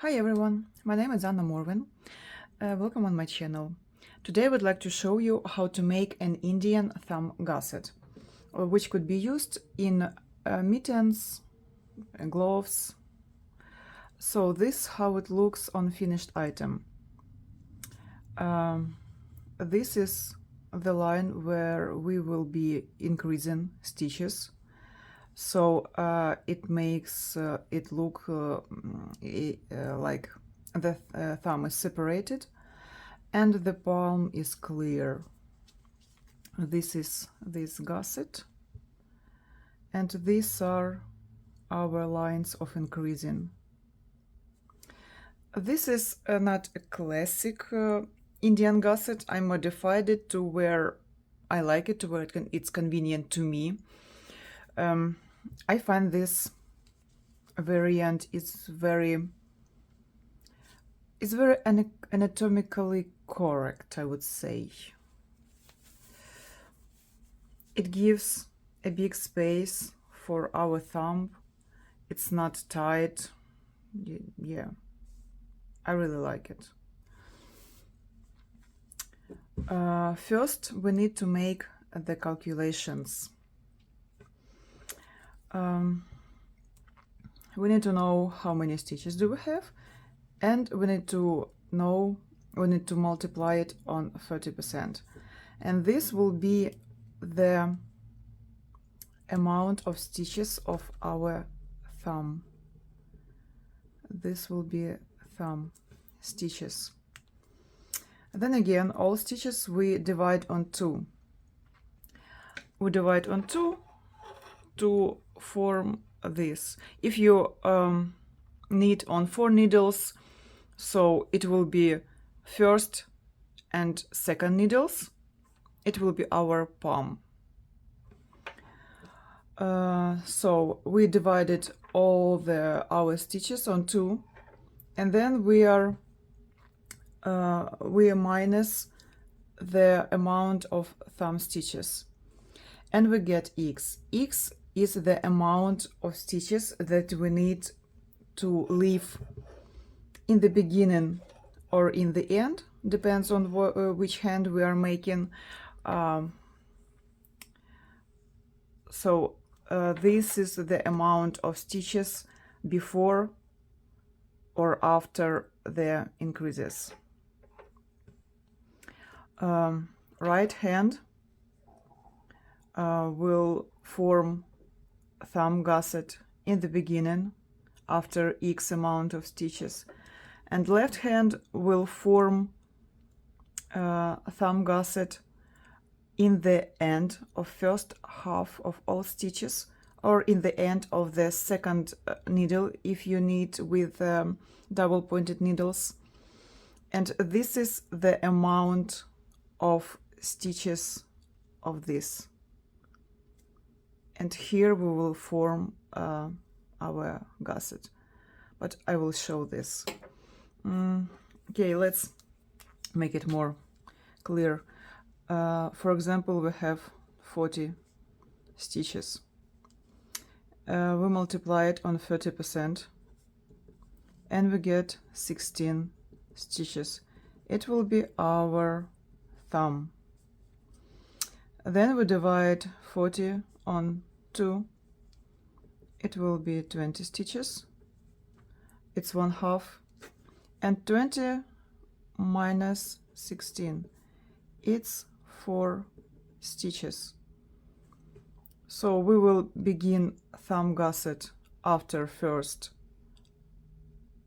Hi everyone, my name is Anna Morvin. Uh, welcome on my channel. Today I would like to show you how to make an Indian thumb gusset, uh, which could be used in uh, mittens, uh, gloves. So this how it looks on finished item. Um, this is the line where we will be increasing stitches so uh, it makes uh, it look uh, mm, uh, like the uh, thumb is separated and the palm is clear. This is this gusset. And these are our lines of increasing. This is not a classic uh, indian gusset. I modified it to where i like it to where it can, it's convenient to me. Um, I find this variant is very it's very anatomically correct, I would say. It gives a big space for our thumb. It's not tight. Yeah, I really like it. Uh, first, we need to make the calculations. Um, we need to know how many stitches do we have and we need to know we need to multiply it on 30% and this will be the amount of stitches of our thumb. This will be thumb stitches. Then again all stitches we divide on two. We divide on two to form this. If you um, knit on four needles, so it will be first and second needles. It will be our palm. Uh, so we divided all the our stitches on two, and then we are uh, we are minus the amount of thumb stitches, and we get x. x is the amount of stitches that we need to leave in the beginning or in the end depends on wh- uh, which hand we are making um, so uh, this is the amount of stitches before or after the increases. Um, right hand uh, will form thumb gusset in the beginning after x amount of stitches. And left hand will form uh, thumb gusset in the end of first half of all stitches or in the end of the second uh, needle if you knit with um, double pointed needles. And this is the amount of stitches of this and here we will form uh, our gusset. But I will show this. Mm, okay let's make it more clear. Uh, for example we have 40 stitches. Uh, we multiply it on 30% and we get 16 stitches. It will be our thumb. Then we divide 40 on 2 it will be 20 stitches. It's one half. And 20 minus 16 it's 4 stitches. So we will begin thumb gusset after first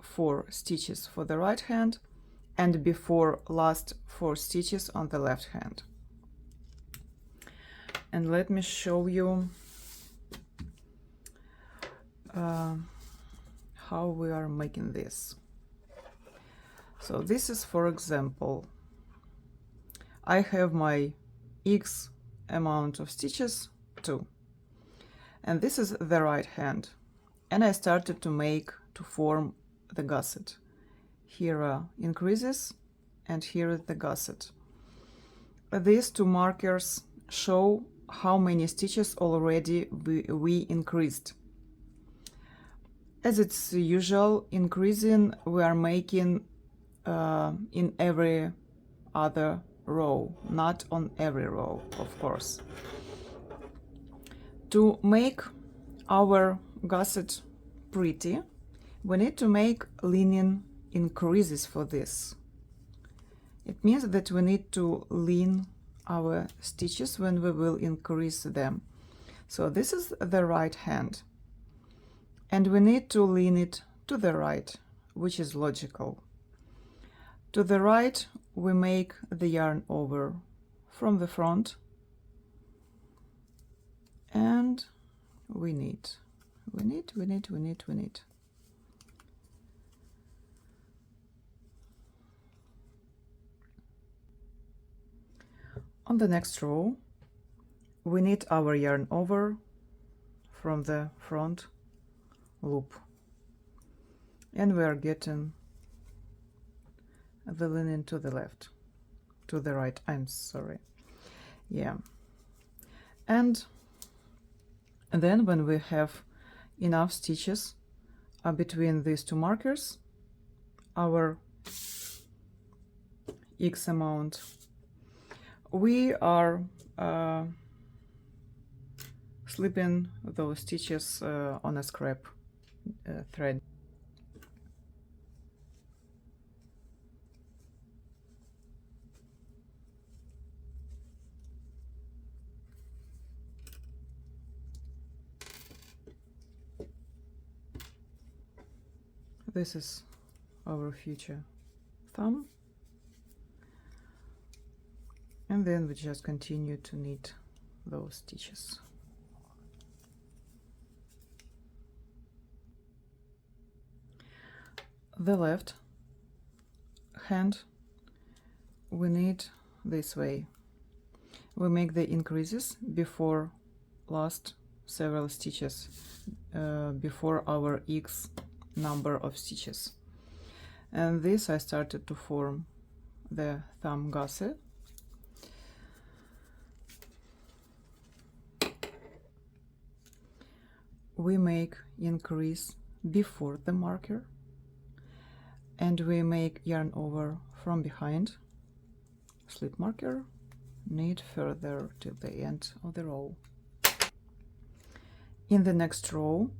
4 stitches for the right hand and before last 4 stitches on the left hand and let me show you uh, how we are making this. So this is for example I have my X amount of stitches 2 and this is the right hand. And I started to make to form the gusset. Here are increases and here is the gusset. These two markers show how many stitches already we, we increased as it's usual, increasing we are making uh, in every other row, not on every row, of course. To make our gusset pretty, we need to make leaning increases for this. It means that we need to lean our stitches when we will increase them. So this is the right hand. And we need to lean it to the right, which is logical. To the right, we make the yarn over from the front and we need, we need, we need, we need, we need. On the next row, we knit our yarn over from the front loop. And we are getting the linen to the left to the right. I'm sorry. Yeah. And then when we have enough stitches uh, between these two markers our x amount we are uh, slipping those stitches uh, on a scrap uh, thread. This is our future thumb and then we just continue to knit those stitches the left hand we knit this way. We make the increases before last several stitches uh, before our x number of stitches. And this I started to form the thumb gusset we make increase before the marker and we make yarn over from behind. Slip marker knit further till the end of the row. In the next row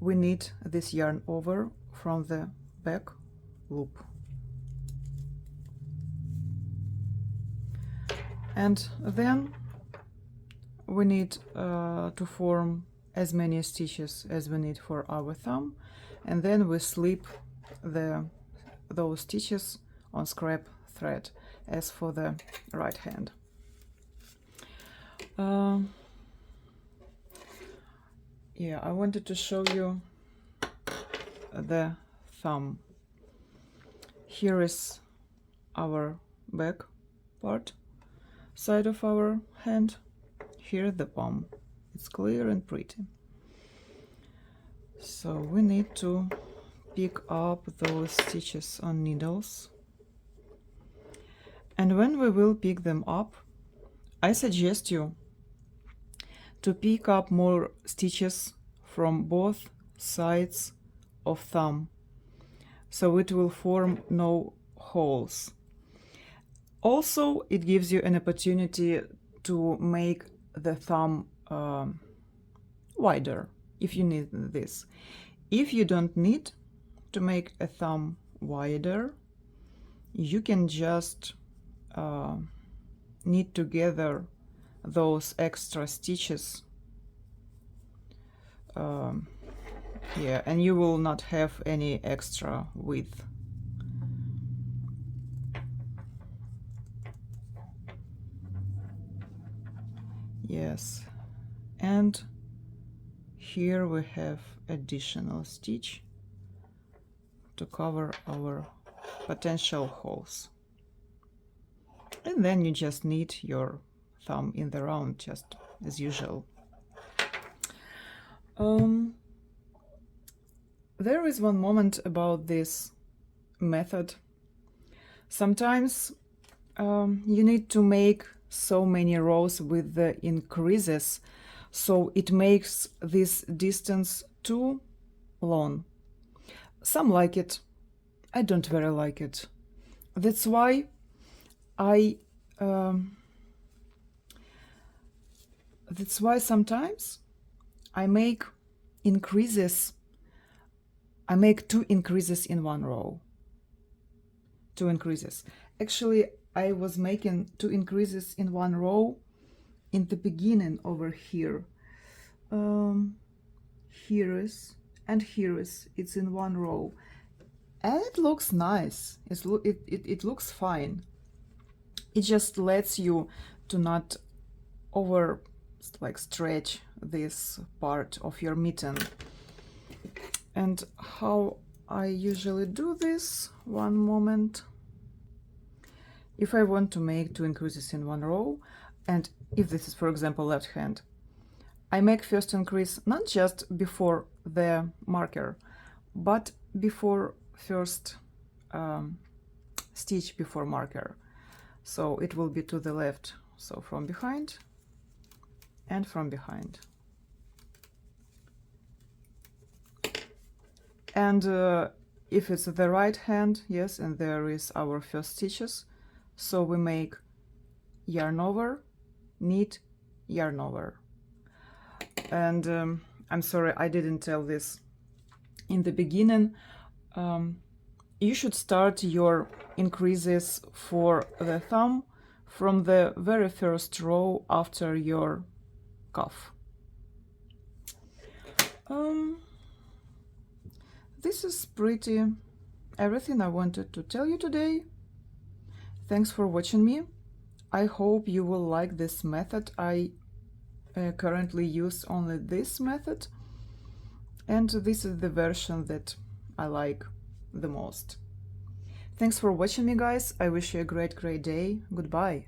we knit this yarn over from the back loop. And then we need uh, to form as many stitches as we need for our thumb. And then we slip the those stitches on scrap thread as for the right hand. Uh, yeah I wanted to show you the thumb. Here is our back part side of our hand here the palm it's clear and pretty. So we need to pick up those stitches on needles. And when we will pick them up I suggest you to pick up more stitches from both sides of thumb so it will form no holes. Also it gives you an opportunity to make the thumb um, wider if you need this. If you don't need to make a thumb wider, you can just uh, knit together those extra stitches um, yeah and you will not have any extra width yes and here we have additional stitch to cover our potential holes. And then you just knit your thumb in the round just as usual. Um, there is one moment about this method. Sometimes um, you need to make so many rows with the increases so it makes this distance too long some like it. I don't very like it. That's why I. Um, that's why sometimes I make increases. I make two increases in one row. Two increases. Actually, I was making two increases in one row in the beginning over here. Um, here is and here is. It's in one row, and it looks nice. It's lo- it, it it looks fine. It just lets you to not over like stretch this part of your mitten. And how I usually do this, one moment. If I want to make two increases in one row, and if this is, for example, left hand, I make first increase not just before the marker, but before first um, stitch before marker. So it will be to the left, so from behind and from behind. And uh, if it's the right hand, yes, and there is our first stitches, so we make yarn over, knit, yarn over. And um, I'm sorry, I didn't tell this in the beginning. Um, you should start your increases for the thumb from the very first row after your cuff. Um, this is pretty everything I wanted to tell you today. Thanks for watching me. I hope you will like this method. I uh, currently use only this method and this is the version that I like the most. Thanks for watching me guys. I wish you a great great day. Goodbye.